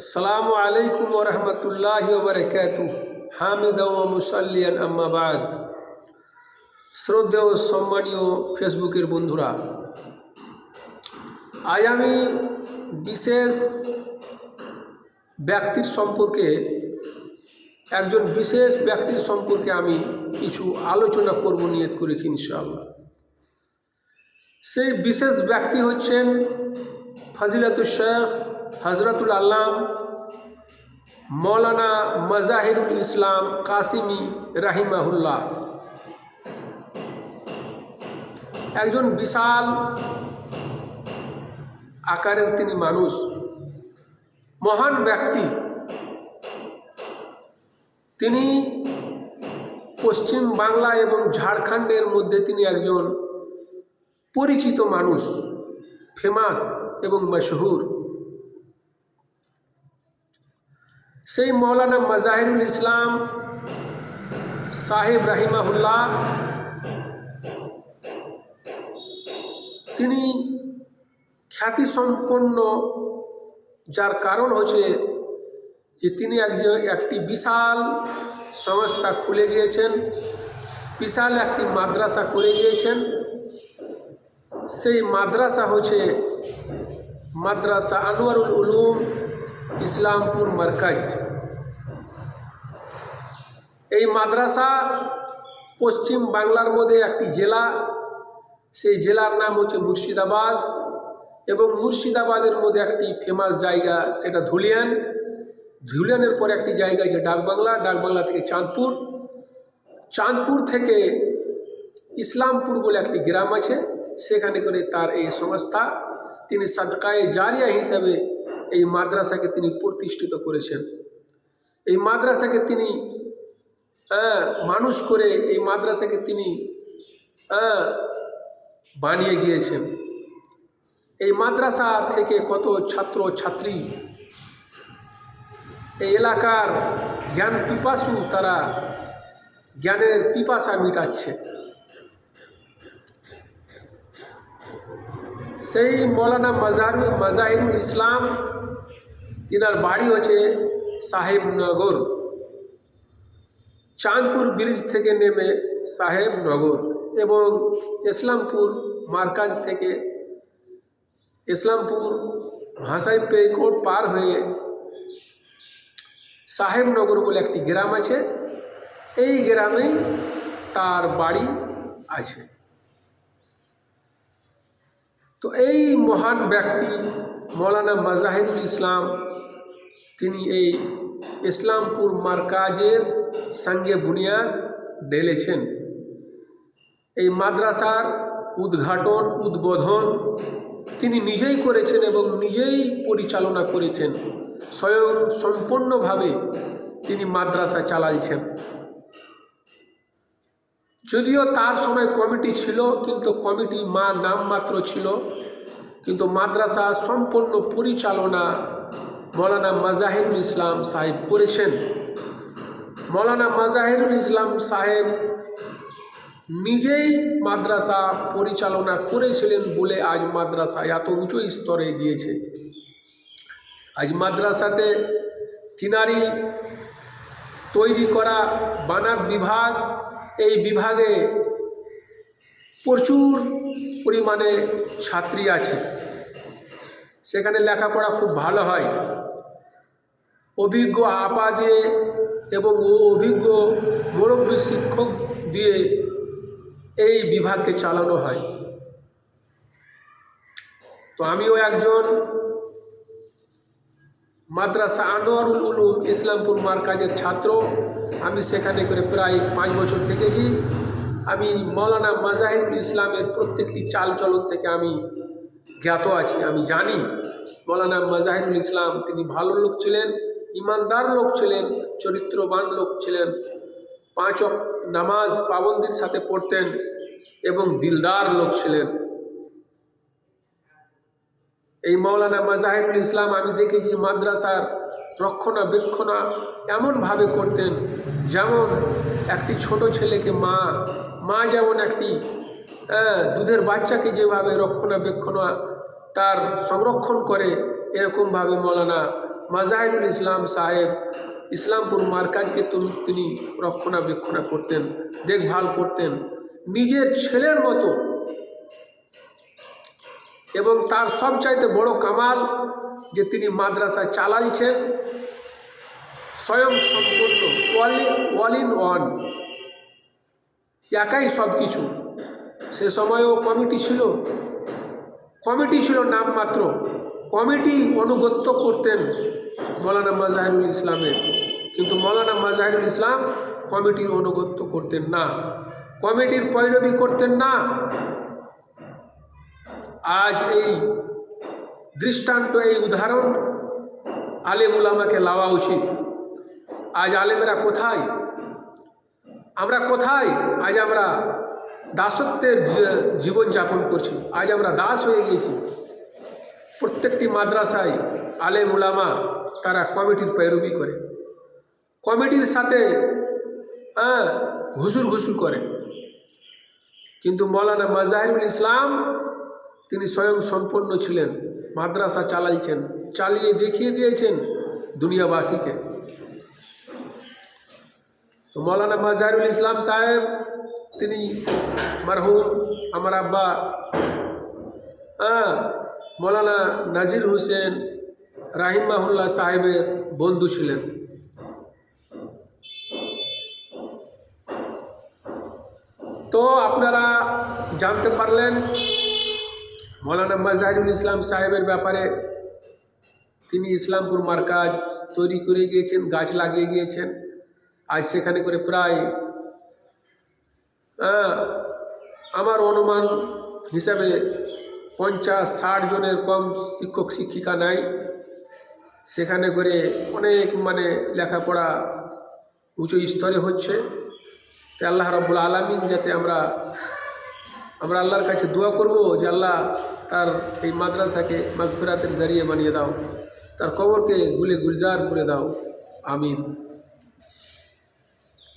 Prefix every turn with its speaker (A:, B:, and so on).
A: আসসালামু আলাইকুম ওরহমতুল্লাহ বরকাত হামিদ মুসাল্লিয়ান আম্মাবাদ শ্রদ্ধেয় সম্মানীয় ফেসবুকের বন্ধুরা, আজ আমি বিশেষ ব্যক্তির সম্পর্কে, একজন বিশেষ ব্যক্তির সম্পর্কে আমি কিছু আলোচনা করব, নিয়ত করেছি ইনশাআল্লাহ। সেই বিশেষ ব্যক্তি হচ্ছেন ফজিলাতুল শেখ হজরতুল আল্লাম মৌলানা মজাহিরুল ইসলাম কাসিমি রাহিমাহুল্লাহ। একজন বিশাল আকারের তিনি মানুষ, মহান ব্যক্তি। তিনি পশ্চিম বাংলা এবং ঝাড়খণ্ডের মধ্যে তিনি একজন পরিচিত মানুষ ফেমাস এবং মশহুর। সেই মৌলানা মজাহিরুল ইসলাম সাহেব রাহিমাহুল্লাহ, তিনি খ্যাতিসম্পন্ন, যার কারণ হচ্ছে যে তিনি একজন, একটি বিশাল সংস্থা খুলে গিয়েছেন বিশাল একটি মাদ্রাসা করে গিয়েছেন সেই মাদ্রাসা হচ্ছে মাদ্রাসা আনোয়ারুল উলুম, ইসলামপুর মার্কাজ। এই মাদ্রাসা পশ্চিম বাংলার মধ্যে একটি জেলা। সেই জেলার নাম হচ্ছে মুর্শিদাবাদ এবং মুর্শিদাবাদের মধ্যে একটি ফেমাস জায়গা সেটা ধুলিয়ান। ধুলিয়ানের পরে একটি জায়গা আছে ডাকবাংলা ডাকবাংলা থেকে চাঁদপুর। চাঁদপুর থেকে ইসলামপুর বলে একটি গ্রাম আছে, সেখানে করে তার এই সংস্থা তিনি সাদকায়ে জারিয়া হিসাবে এই মাদ্রাসাকে তিনি প্রতিষ্ঠিত করেছেন। এই মাদ্রাসাকে তিনি মানুষ করে এই মাদ্রাসাকে তিনি বানিয়ে গিয়েছেন। এই মাদ্রাসা থেকে কত ছাত্র ছাত্রী, এই এলাকার জ্ঞান পিপাসু তারা জ্ঞানের পিপাসা মিটাচ্ছে। সেই মৌলানা মজার মজাহিরুল ইসলাম তিনার বাড়ি হচ্ছে সাহেবনগর। চাঁদপুর ব্রিজ থেকে নেমে সাহেবনগর এবং ইসলামপুর মার্কাজ থেকে ইসলামপুর ভাষাই পেকোট পার হয়ে সাহেবনগর বলে একটি গ্রাম আছে। এই গ্রামেই তার বাড়ি আছে। তো এই মহান ব্যক্তি মৌলানা মাজাহিরুল ইসলাম, তিনি এই ইসলামপুর মার্কাজের সঙ্গে বুনিয়াদ ঢেলেছেন। এই মাদ্রাসার উদ্ঘাটন, উদ্বোধন তিনি নিজেই করেছেন এবং নিজেই পরিচালনা করেছেন। স্বয়ং সম্পূর্ণভাবে তিনি মাদ্রাসা চালাইছেন। যদিও তার সময় কমিটি ছিল, কিন্তু কমিটি মা নামমাত্র ছিল। কিন্তু মাদ্রাসা সম্পূর্ণ পরিচালনা মৌলানা মাজাহিরুল ইসলাম সাহেব করেছেন। মৌলানা মাজাহিরুল ইসলাম সাহেব নিজেই মাদ্রাসা পরিচালনা করেছিলেন বলে আজ মাদ্রাসা এত উঁচু স্তরে গিয়েছে। আজ মাদ্রাসাতে তিনারি তৈরি করা বানার বিভাগ এই বিভাগে প্রচুর পরিমাণে ছাত্রী আছে। সেখানে লেখাপড়া খুব ভালো হয়। অভিজ্ঞ আপা দিয়ে এবং ও অভিজ্ঞ মুরব্বী শিক্ষক দিয়ে এই বিভাগকে চালানো হয়। তো আমিও একজন মাদ্রাসা আনোয়ারুল উলুম ইসলামপুর মার্কাজের ছাত্র। আমি সেখানে করে প্রায় পাঁচ বছর থেকেছি। আমি মৌলানা মাজাহিরুল ইসলামের প্রত্যেকটি চালচলন থেকে আমি জ্ঞাত আছি, আমি জানি। মৌলানা মাজাহিরুল ইসলাম, তিনি ভালো লোক ছিলেন, ইমানদার লোক ছিলেন, চরিত্রবান লোক ছিলেন। পাঁচ অক নামাজ পাবন্দির সাথে পড়তেন এবং দিলদার লোক ছিলেন। এই মৌলানা মাজাহিরুল ইসলাম আমি দেখেছি মাদ্রাসার রক্ষণাবেক্ষণা এমনভাবে করতেন যেমন একটি ছোট ছেলেকে মা মা যেমন একটি হ্যাঁ, দুধের বাচ্চাকে যেভাবে রক্ষণাবেক্ষণা তার সংরক্ষণ করে এরকমভাবে মৌলানা মাজাহিরুল ইসলাম সাহেব ইসলামপুর মার্কাজকে তিনি রক্ষণাবেক্ষণা করতেন দেখভাল করতেন। নিজের ছেলের মতো এবং তার সবচাইতে বড় কামাল যে তিনি মাদ্রাসা চালাইছেন স্বয়ং সম্পূর্ণ ওয়াল ওয়াল ইন ওয়ান একাই সব কিছু সে সময়ও কমিটি ছিল। কমিটি ছিল নামমাত্র। কমিটি অনুগত্য করতেন মৌলানা মাজাহিরুল ইসলামের। কিন্তু মৌলানা মাজাহিরুল ইসলাম কমিটির অনুগত্য করতেন না। কমিটির পৈরবি করতেন না। আজ এই দৃষ্টান্ত, এই উদাহরণ আলেম আমাকে লাওয়া উচিত। আজ আলেমেরা কোথায়? আমরা কোথায়? আজ আমরা দাসত্বের জীবনযাপন করছি। আজ আমরা দাস হয়ে গিয়েছি। প্রত্যেকটি মাদ্রাসায় আলেম উলামা তারা কমিটির পেরুবি করে। কমিটির সাথে হ্যাঁ ঘুষুর ঘুষুর করে। কিন্তু মৌলানা মজাহিরুল ইসলাম তিনি স্বয়ং সম্পন্ন ছিলেন, মাদ্রাসা চালাইছেন, চালিয়ে দেখিয়ে দিয়েছেন দুনিয়াবাসীকে। তো মৌলানা মাজাহিরুল ইসলাম সাহেব, তিনি মরহুম, আমার আব্বা হ্যাঁ মৌলানা নাজির হোসেন রাহিমাহুল্লাহ সাহেবের বন্ধু ছিলেন। তো আপনারা জানতে পারলেন মৌলানা মাজাহিরুল ইসলাম সাহেবের ব্যাপারে তিনি ইসলামপুর মার্কাজ তৈরি করে গিয়েছেন, গাছ লাগিয়ে গিয়েছেন। আজ সেখানে করে প্রায় আমার অনুমান হিসাবে পঞ্চাশ ষাট জনের কম শিক্ষক শিক্ষিকা নাই। সেখানে করে অনেক মানে লেখাপড়া উঁচু স্তরে হচ্ছে। তো আল্লাহ রব্বুল আলমিন যাতে আমরা আমরা আল্লাহর কাছে দোয়া করব যে আল্লাহ তার এই মাদ্রাসাকে মাগফিরাতের জারিয়ে বানিয়ে দাও, তার কবরকে গুলে গুলজার করে দাও, আমিন।